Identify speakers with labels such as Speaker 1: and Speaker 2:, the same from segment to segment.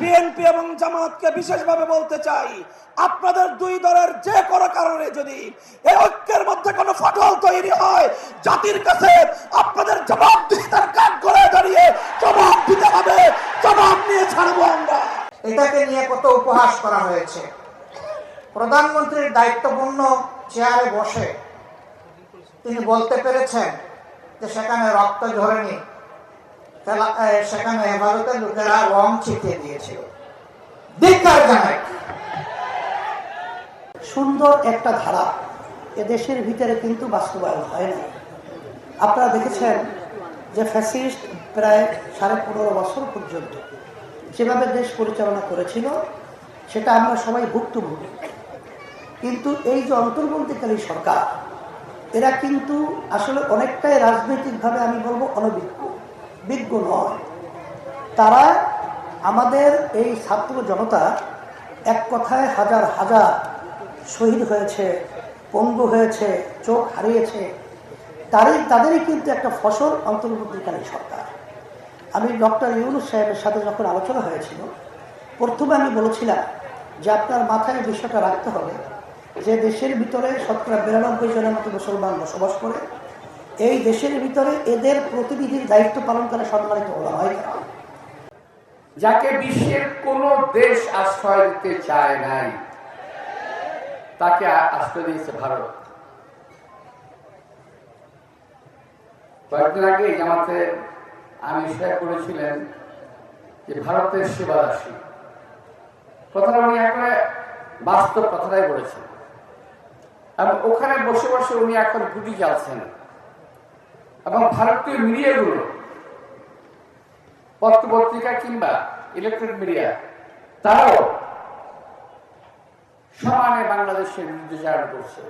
Speaker 1: BNP এবং জামাতকে বিশেষভাবে বলতে চাই, আপনাদের দুই দলের যে কোনো কারণে যদি এই ঐক্যের মধ্যে কোনো ফাটল তৈরি হয়, জাতির কাছে আপনাদের জবাবদিহিতার কাজ করে দাঁড়িয়ে জবাব দিতে হবে, জবাব নিয়ে ছাড়বো আমরা।
Speaker 2: এটাকে নিয়ে কত উপহাস করা হয়েছে। প্রধানমন্ত্রীর দায়িত্বপূর্ণ চেয়ারে বসে তিনি বলতে পেরেছেন যে সেখানে রক্ত ঝরেনি। সেখানে হেফাজতের লোকেরা রং ছিটিয়ে দিয়েছিল।
Speaker 3: সুন্দর একটা ধারা এদেশের ভিতরে কিন্তু বাস্তবায়ন হয় না আপনারা দেখেছেন যে ফ্যাসিস্ট প্রায় সাড়ে পনেরো বছর পর্যন্ত যেভাবে দেশ পরিচালনা করেছিল, সেটা আমরা সবাই ভুক্তভোগী। কিন্তু এই যে অন্তর্বর্তীকালী সরকার, এরা কিন্তু আসলে অনেকটাই রাজনৈতিকভাবে আমি বলব অনভিজ্ঞ। বিজ্ঞ নয়। তারা আমাদের এই ছাত্র জনতা এক কথায় হাজার হাজার শহীদ হয়েছে, পঙ্গু হয়েছে, চোখ হারিয়েছে। তারই, তাদেরই কিন্তু একটা ফসল অন্তর্বর্তীকালীন সরকার। আমি ডক্টর ইউনুস সাহেবের সাথে যখন আলোচনা হয়েছিল, প্রথমে আমি বলেছিলাম যে আপনার মাথায় বিষয়টা রাখতে হবে যে দেশের ভিতরে শতকরা বিরানব্বই জনের মতো মুসলমান বসবাস করে এই দেশের ভিতরে এদের প্রতিনিধির দায়িত্ব পালন করে সম্মানিত ওলা হয়
Speaker 4: যাকে বিশ্বের কোন দেশ আশ্রয় দিতে চায় নাই, তাকে আশ্রয় দিয়েছে ভারত। কয়েকদিন আগে জামাতে আমি শেয়ার করেছিলেন যে ভারতের সেবাদাসী। কথাটা উনি একেবারে বাস্তব কথাটাই বলেছেন। এবং ওখানে বসে বসে উনি এখন গুটি চালছেন। এবং ভারতীয় মিডিয়াগুলো পত্র পত্রিকা কিংবা ইলেকট্রনিক মিডিয়া তারাও সমানে বাংলাদেশের নির্দেশায়ন করছে।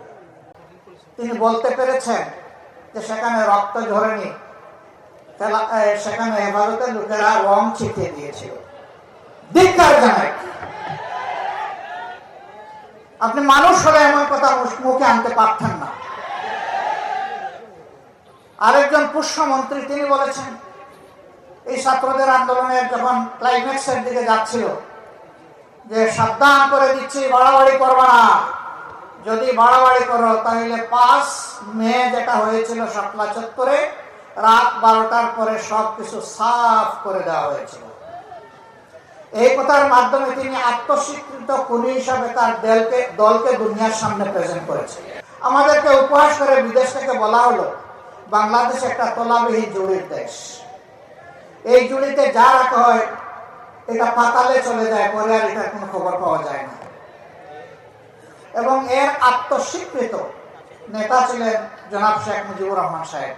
Speaker 2: তিনি বলতে পেরেছেন যে সেখানে রক্ত ঝরেনি সেখানে হেফাজতের লোকেরা রং ছিটিয়ে দিয়েছিল। ধিক্কার জানাই। আপনি মানুষ হলে এমন কথা মুখে আনতে পারতেন না। আরেকজন পুষ্যমন্ত্রী, তিনি বলেছেন, এই ছাত্রদের আন্দোলনের যখন ক্লাইম্যাক্সের দিকে যাচ্ছিল, যে সাবধান করে দিচ্ছি, বাড়াবাড়ি করবা না। যদি বাড়াবাড়ি করো, তাহলে পাঁচ মে যেটা হয়েছিল শাপলা চত্বরে, রাত বারোটার পরে সব কিছু সাফ করে দেওয়া হয়েছিল। এই কথার মাধ্যমে তিনি আত্মস্বীকৃত খুনি হিসাবে তার দলকে দলকে দুনিয়ার সামনে প্রেজেন্ট করেছে আমাদেরকে উপহাস করে বিদেশ থেকে বলা হলো বাংলাদেশ একটা তোলাবিহীন জুড়ির দেশ। এই জুড়িতে যা রাখা হয়, এটা পাতালে চলে যায়, পরে আর এটার কোনো খবর পাওয়া যায় না। এবং এর আত্মস্বীকৃত নেতা ছিলেন জনাব শেখ মুজিবুর রহমান সাহেব।